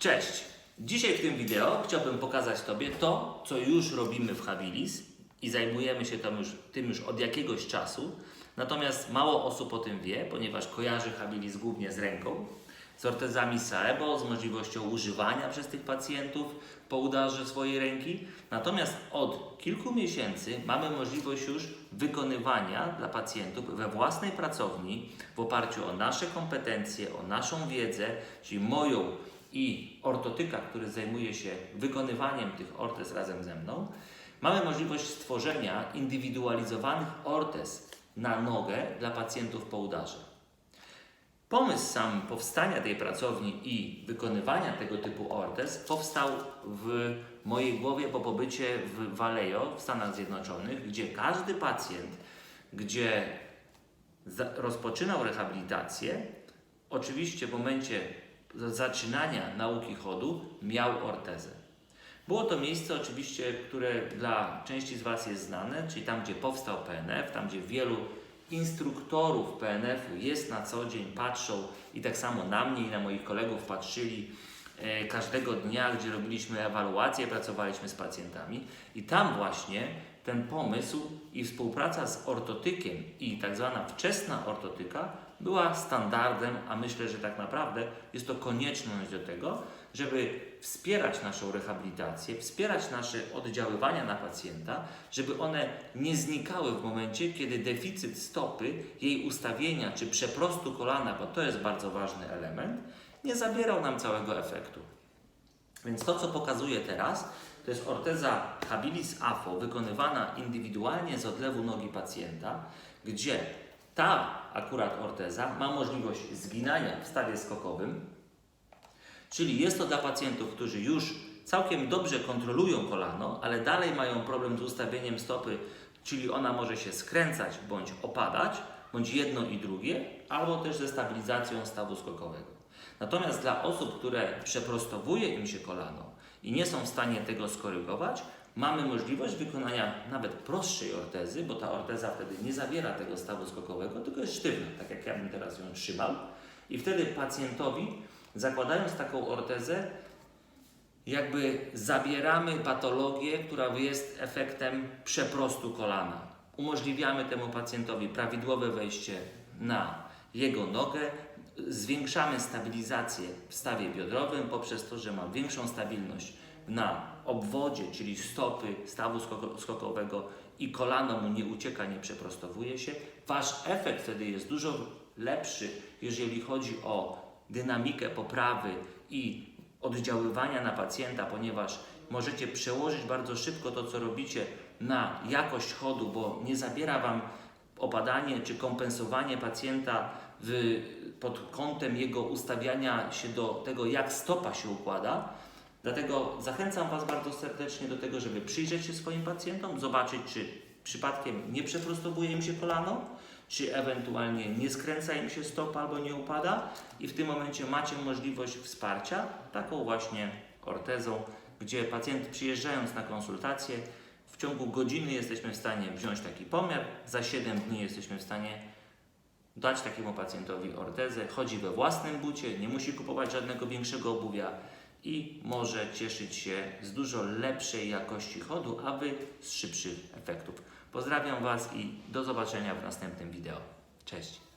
Cześć! Dzisiaj w tym wideo chciałbym pokazać Tobie to, co już robimy w Habilis i zajmujemy się tam już, tym już od jakiegoś czasu. Natomiast mało osób o tym wie, ponieważ kojarzy Habilis głównie z ręką, z ortezami Saebo, z możliwością używania przez tych pacjentów po udarze swojej ręki. Natomiast od kilku miesięcy mamy możliwość już wykonywania dla pacjentów we własnej pracowni w oparciu o nasze kompetencje, o naszą wiedzę, czyli moją i ortotyka, który zajmuje się wykonywaniem tych ortez razem ze mną, mamy możliwość stworzenia indywidualizowanych ortez na nogę dla pacjentów po udarze. Pomysł sam powstania tej pracowni i wykonywania tego typu ortez powstał w mojej głowie po pobycie w Vallejo w Stanach Zjednoczonych, gdzie każdy pacjent, gdzie rozpoczynał rehabilitację, oczywiście w momencie zaczynania nauki chodu miał ortezę. Było to miejsce oczywiście, które dla części z Was jest znane, czyli tam, gdzie powstał PNF, tam, gdzie wielu instruktorów PNF-u jest na co dzień, patrzą i tak samo na mnie i na moich kolegów patrzyli e, każdego dnia, gdzie robiliśmy ewaluację, pracowaliśmy z pacjentami i tam właśnie ten pomysł i współpraca z ortotykiem i tak zwana wczesna ortotyka była standardem, a myślę, że tak naprawdę jest to konieczność do tego, żeby wspierać naszą rehabilitację, wspierać nasze oddziaływania na pacjenta, żeby one nie znikały w momencie, kiedy deficyt stopy, jej ustawienia czy przeprostu kolana, bo to jest bardzo ważny element, nie zabierał nam całego efektu. Więc to, co pokazuję teraz, to jest orteza habilis AFO wykonywana indywidualnie z odlewu nogi pacjenta, gdzie ta akurat orteza ma możliwość zginania w stawie skokowym, czyli jest to dla pacjentów, którzy już całkiem dobrze kontrolują kolano, ale dalej mają problem z ustawieniem stopy, czyli ona może się skręcać bądź opadać, bądź jedno i drugie, albo też ze stabilizacją stawu skokowego. Natomiast dla osób, które przeprostowuje im się kolano i nie są w stanie tego skorygować, mamy możliwość wykonania nawet prostszej ortezy, bo ta orteza wtedy nie zawiera tego stawu skokowego, tylko jest sztywna, tak jak ja bym teraz ją trzymał. I wtedy pacjentowi, zakładając taką ortezę, jakby zabieramy patologię, która jest efektem przeprostu kolana. Umożliwiamy temu pacjentowi prawidłowe wejście na jego nogę, zwiększamy stabilizację w stawie biodrowym poprzez to, że ma większą stabilność na obwodzie, czyli stopy stawu skoko- skokowego i kolano mu nie ucieka, nie przeprostowuje się. Wasz efekt wtedy jest dużo lepszy, jeżeli chodzi o dynamikę poprawy i oddziaływania na pacjenta, ponieważ możecie przełożyć bardzo szybko to, co robicie na jakość chodu, bo nie zabiera Wam opadanie czy kompensowanie pacjenta w, pod kątem jego ustawiania się do tego, jak stopa się układa. Dlatego zachęcam Was bardzo serdecznie do tego, żeby przyjrzeć się swoim pacjentom, zobaczyć, czy przypadkiem nie przeprostowuje im się kolano, czy ewentualnie nie skręca im się stopa albo nie upada i w tym momencie macie możliwość wsparcia taką właśnie ortezą, gdzie pacjent przyjeżdżając na konsultację w ciągu godziny jesteśmy w stanie wziąć taki pomiar, za 7 dni jesteśmy w stanie dać takiemu pacjentowi ortezę, chodzi we własnym bucie, nie musi kupować żadnego większego obuwia i może cieszyć się z dużo lepszej jakości chodu, a Wy z szybszych efektów. Pozdrawiam Was i do zobaczenia w następnym wideo. Cześć!